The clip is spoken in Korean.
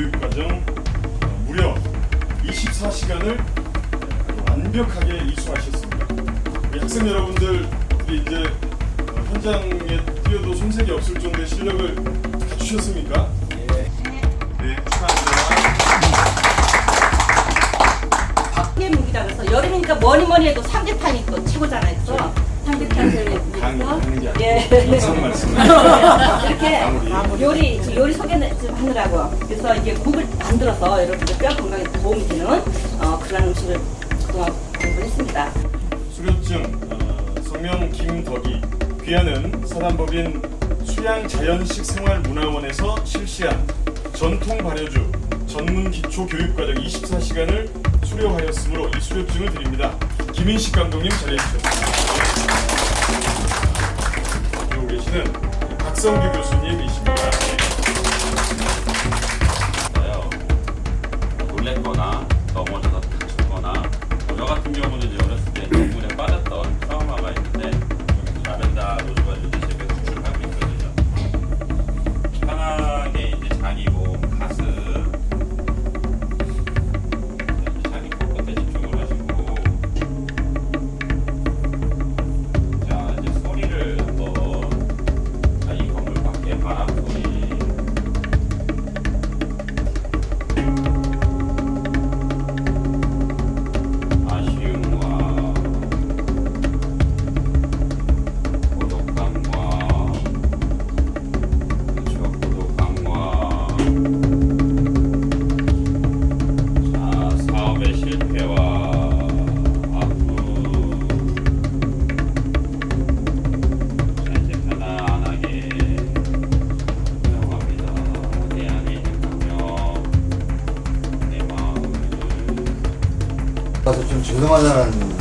교육 과정 어, 무려 24시간을 완벽하게 이수하셨습니다. 학생 여러분들 이제 어, 현장에 뛰어도 손색이 없을 정도의 실력을 갖추셨습니까? 네. 네 축하합니다. 밖에 무기라 그래서 여름이니까 뭐니 뭐니 해도 삼계탕이 또 최고잖아요. 예. 무슨 말씀? 이렇게 요리 요리 소개는 좀 하느라고 그래서 이게 국을 만들어서 여러분들 뼈 건강에 도움이 되는 어, 그런 음식을 그동안 공부했습니다. 수료증 어, 성명 김덕희 귀하는 사단법인 수양 자연식 생활문화원에서 실시한 전통 발효주 전문 기초 교육 과정 24시간을 수료하였으므로 이 수료증을 드립니다. 김인식 감독님 자리해 주세요. 박성규 교수님이십니다. 있어요. 놀랬거나 넘어져서 다쳤거나 저 같은 경우는 이제 가서 좀 죄송하다는